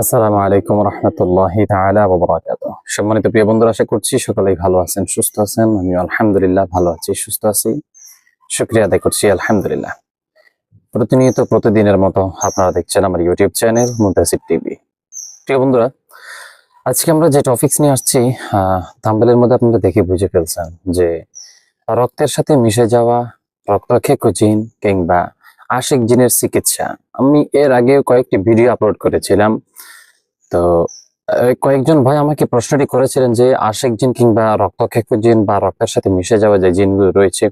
আসসালামু আলাইকুম রহমতুল্লাহ তাআলা সম্মানিত প্রিয় বন্ধুরা, আশা করছি সকলেই ভালো আছেন, সুস্থ আছেন। আমি আলহামদুলিল্লাহ ভালো আছি, সুস্থ আছি। শুকরিয়া আদায় করছি, আলহামদুলিল্লাহ। প্রতিনিয়ত প্রতিদিনের মতো আপনারা দেখছেন আমার ইউটিউব চ্যানেল মুন্তাসির টিভি প্রিয় বন্ধুরা, আজকে আমরা যে টপিকস নিয়ে আসছি থাম্বেলের মধ্যে আপনারা দেখে বুঝে ফেলছেন যে রক্তের সাথে মিশে যাওয়া রক্তক্ষেক জিন কিংবা আশিক জিনের চিকিৎসা। আমি এর আগে কয়েকটি ভিডিও আপলোড করেছিলাম। তো কয়েকজন ভাই আমাকে প্রশ্নটি করেছিলেন যে আশিক জিন কিংবা রক্তক্ষেক জিন বা রক্তের সাথে মিশে যাওয়া যে জিনগুলো রয়েছে,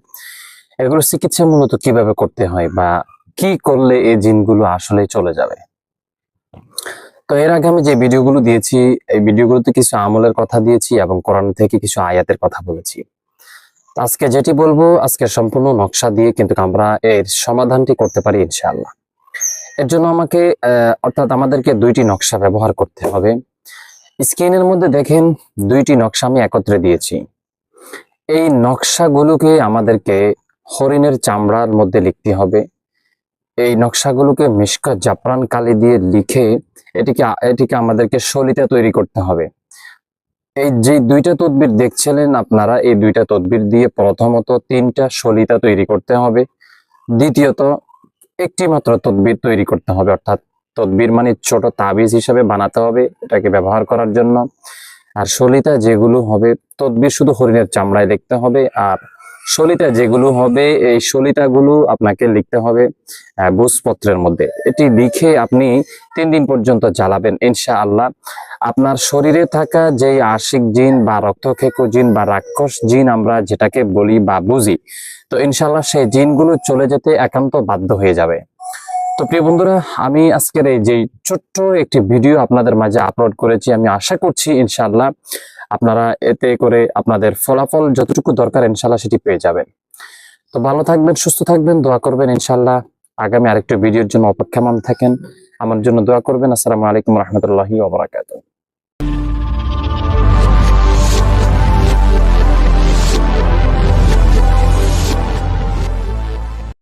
এগুলো চিকিৎসা মূলত কীভাবে করতে হয় বা কি করলে এই জিনগুলো আসলে চলে যাবে? তো, এর আগে আমি যে ভিডিওগুলো দিয়েছি, এই ভিডিওগুলোতে কিছু আমলের কথা দিয়েছি এবং কোরআন থেকে কিছু আয়াতের কথা বলেছি। আজকে যেটি বলব, আজকে সম্পূর্ণ নকশা দিয়ে কিন্তু আমরা এর সমাধানটি করতে পারি ইনশাআল্লাহ। এর জন্য আমাকে অর্থাৎ আমাদেরকে দুইটি নকশা ব্যবহার করতে হবে। স্ক্রিনের মধ্যে দেখেন, দুইটি নকশা আমি একত্রে দিয়েছি। এই নকশাগুলোকে আমাদেরকে হরিণের চামড়ার মধ্যে লিখতে হবে। এই নকশাগুলোকে মিশকা জাফরান কালি দিয়ে লিখে এটিকে এটিকে আমাদেরকে শলিতে তৈরি করতে হবে। এই যে দুইটা তদবির দেখছিলেন আপনারা, এই দুইটা তদবির দিয়ে প্রথমত তিনটা সলিতা তৈরি করতে হবে, দ্বিতীয়ত একটি মাত্র তদবির তৈরি করতে হবে, অর্থাৎ তদবির মানে ছোট তাবিজ হিসাবে বানাতে হবে এটাকে ব্যবহার করার জন্য। আর সলিতা যেগুলো হবে, তদবির শুধু হরিণের চামড়ায় দেখতে হবে আর সলিতা যেগুলো হবে, এই সলিতাগুলো আপনাকে লিখতে হবে বুঝপত্রের মধ্যে। এটি লিখে আপনি তিন দিন পর্যন্ত জ্বালাবেন ইনশা আল্লাহ আপনার শরীরে থাকা যে আশিক জিন বা রক্তক্ষেকো জিন বা রাক্ষস জিন আমরা যেটাকে বলি বা বুঝি, তো ইনশাল্লাহ সেই জিনগুলো চলে যেতে একান্ত বাধ্য হয়ে যাবে। তো প্রিয় বন্ধুরা, আমি আজকের এই যে ছোট্ট একটি ভিডিও আপনাদের মাঝে আপলোড করেছি, আমি আশা করছি ইনশাল্লাহ আপনারা এতে করে আপনাদের ফলাফল যতটুকু দরকার ইনশাল্লাহ সেটি পেয়ে যাবেন। তো ভালো থাকবেন, সুস্থ থাকবেন, দোয়া করবেন ইনশাল্লাহ আগামী আরেকটি ভিডিওর জন্য অপেক্ষামান থাকেন। আমার জন্য দোয়া করবেন। আসসালামু আলাইকুম রহমতুল্লাহি